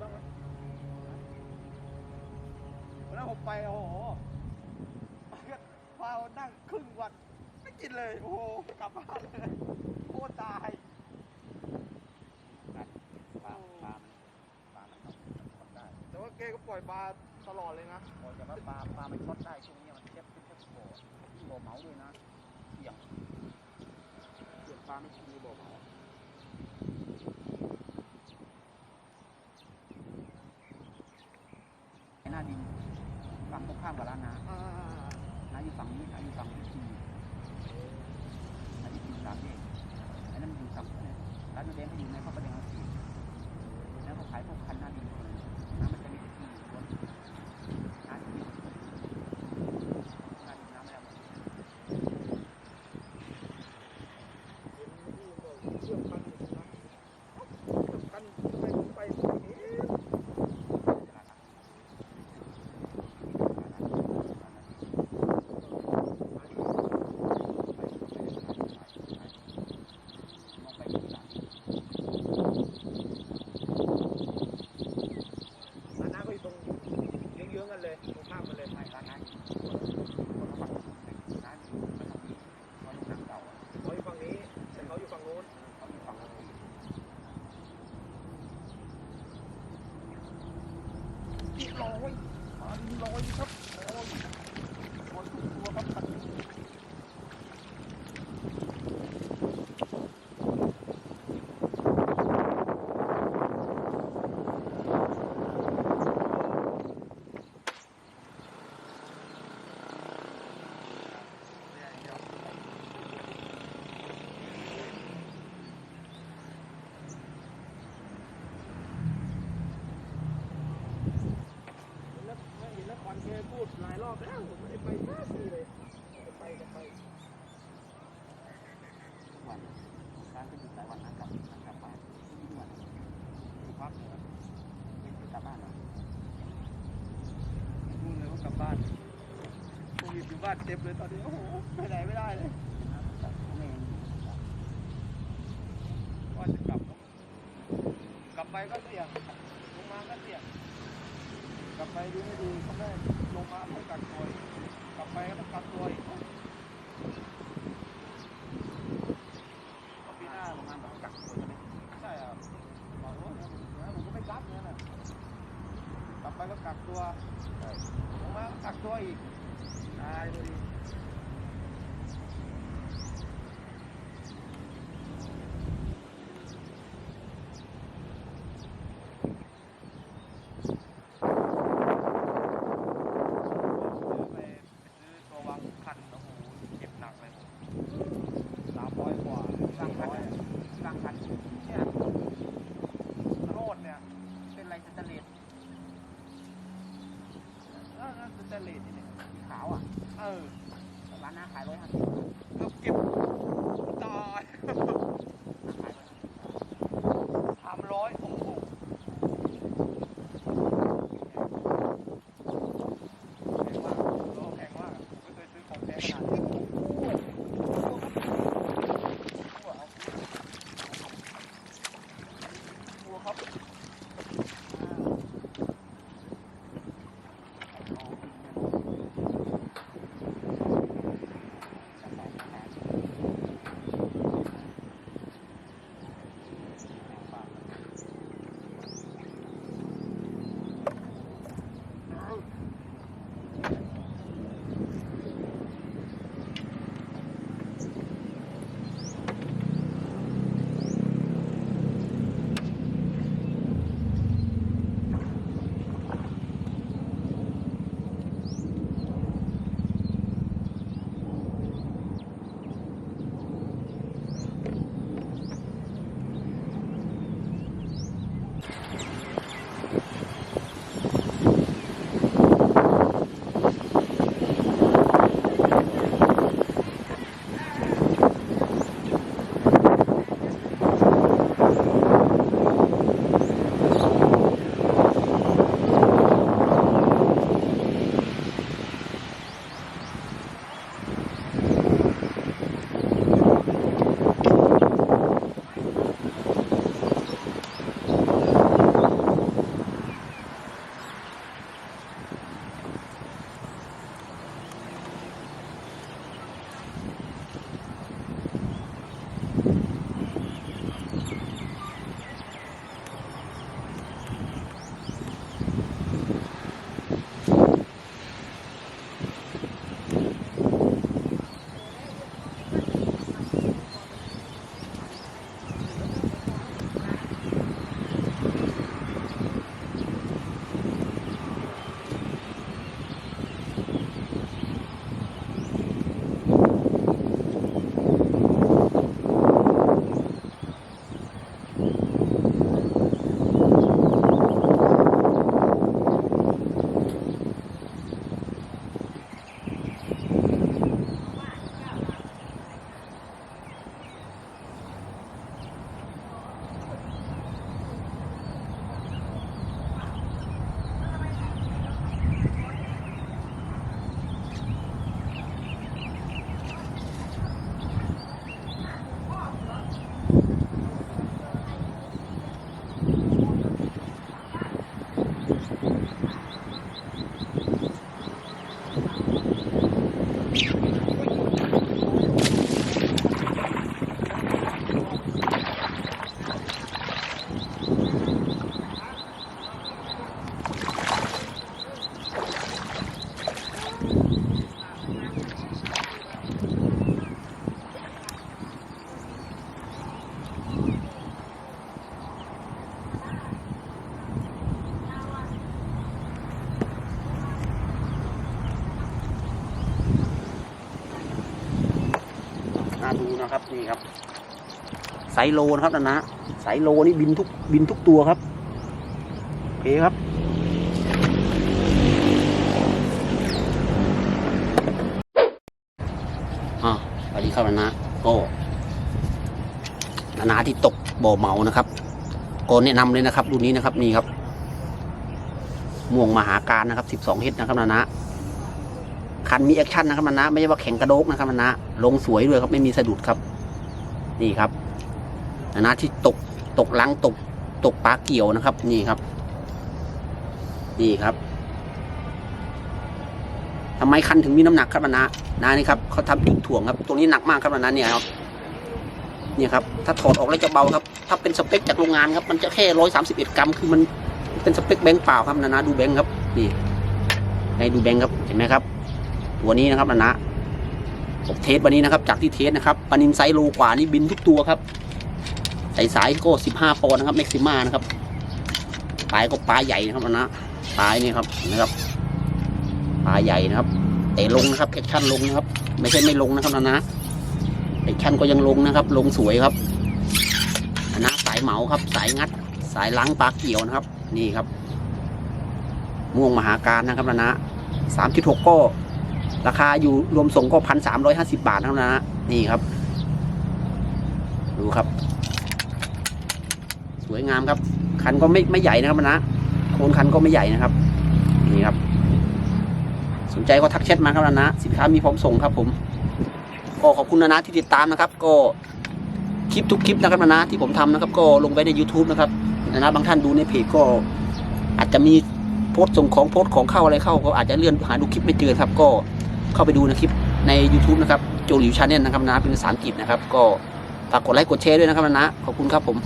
บ้างไหมวันนั้นผมไปโอ้โหพานั่งครึ่งวันไม่กินเลย โอ้โห กลับบ้านเลยโคตรตายปลาปลาปลามันช็อตได้ แต่ว่าแกก็ปล่อยปลาตลอดเลยนะบอกแต่ว่าปลาปลามันช็อตได้ช่วงนี้มันเจ็บขึ้นเจ็บโบยิ่งโบเมาด้วยนะเสี่ยงเสี่ยงปลาไม่ชีโบเหมาไอ้หน้า ดินฝั่งตรงข้ามกับร้านน้อ่าำน้าอยู่ฝั่งนี้น้าอยู่ฝั่งที่ทีน้าอยู่ทีสามเองไอ้นั่นมันอยู่ฝั่งนี้ร้านน้ำแดงก็อยู่ในข้าวประเด็นเอาสีแล้วก็ขายพวกคันหน้าดินคนน้ำมันจะมีที่รถน้ำจะมีน้ำดินน้ำไม่เอา เห็นพี่บอกเชือกพันอยู่ตรงนั้นเอ้าเชือกพันทำไมผมไปตรงนี้ร้านน้าก็อยู่ตรงเยื้องๆกันเลยตรงข้ามกันเลยเขาอยู่ฝั่งนี้แต่เขาอยู่ฝั่งโน้น ลอยมาลอยครับลอยลอยทุกตัวครับเห็นแล้วเห็นแล้วคอนแก พูดหลายรอบแล้วผมไม่ได้ไปสักทีเลยจะไปจะไปทุกวันการจะอยู่หลายวันนะกลับกลับบ้านทุกวันทุกพักเลยเป็นกลับบ้านเหรอพูดเลยว่ากลับบ้านโควิดอยู่บ้านเต็มเลยตอนนี้โอ้โหไปไหนไม่ได้เลยกเมนว่าจะกลับ กลับไปก็เสี่ยงลงมาก็เสี่ยง กลับไปดีไม่ดีเขาไม่ลงมาต้องกักตัวกลับไปก็ต้องกักตัวอีก ครับนี่ครับไซโลนะครับนะนะไซโลนี่บินทุกบินทุกตัวครับโอเคครับอ่าสวัสดีครับนะนะก็นานาที่ตกบ่อเหมานะครับก็แนะนำเลยนะครับรุ่นนี้นะครับนี่ครับม่วงมหาการนะครับสิบสองเฮดนะครับนะนะ คันมีแอคชั่นนะครับนะนนะ ไม่ใช่ว่าแข็งกระโดกนะครับนะนนะ ลงสวยด้วยครับไม่มีสะดุดครับ นี่ครับนะนะที่ตกตกลังตกตกปลาเกี่ยวนะครับ นี่ครับ นี่ครับทำไมคันถึงมีน้ำหนักครับนะนนะนะนี่ครับเขาทำจุดถ่วงครับ ตรงนี้หนักมากครับนะนะเนี่ยครับเนี่ยครับถ้าถอดออกแล้วจะเบาครับ ถ้าเป็นสเปคจากโรงงานครับ มันจะแค่ร้อยสามสิบเอ็ดกรัมคือมันเป็นสเปคแบงค์เปล่าครับนะนะดูแบงค์ครับ นี่ให้ดูแบงค์ครับเห็นไหมครับ ตัวนี้นะครับนะนะผมเทสวันนี้นะครับ จากที่เทสนะครับปลานินไซโลกว่านี่บินทุกตัวครับใส่สายก็สิบห้าปอนด์นะครับเม็กซิม่านะครับปลายก็ปลาใหญ่นะครับนะนะปลายนี่ครับนะครับปลาใหญ่นะครับแต่ลงนะครับแอคชั่นลงนะครับ ไม่ใช่ไม่ลงนะครับนะนะแอคชั่นก็ยังลงนะครับ ลงสวยครับนะสายเหมาครับ สายงัด สายล้างปลาเกี่ยวนะครับ นี่ครับ ม่วงมหาการนะครับนะนะสามจุดหกก็ ราคาอยู่รวมส่งก็พันสามร้อยห้าสิบาทเท่านั้นนะนี่ครับ ดูครับ สวยงามครับ คันก็ไม่ไม่ใหญ่นะครับนะโคนคันก็ไม่ใหญ่นะครับ นี่ครับ สนใจก็ทักแชทมาครับนะนะสินค้ามีพร้อมส่งครับ ผม ก็ขอบคุณนะนะที่ติดตามนะครับ ก็คลิปทุกคลิปนะครับนะที่ผมทำนะครับ ก็ลงไว้ใน YouTube นะครับนะนะบางท่านดูในเพจก็อาจจะมีโพสต์ส่งของโพสต์ของเข้าอะไรเข้าก็อาจจะเลื่อนหาดูคลิปไม่เจอครับก็ เข้าไปดูในคลิปใน YouTube นะครับโจหลิวชาแนลนะครับนะเป็นภาษาอังกฤษนะครับ ก็ฝากกดไลค์กดแชร์ด้วยนะครับนะนะขอบคุณครับผม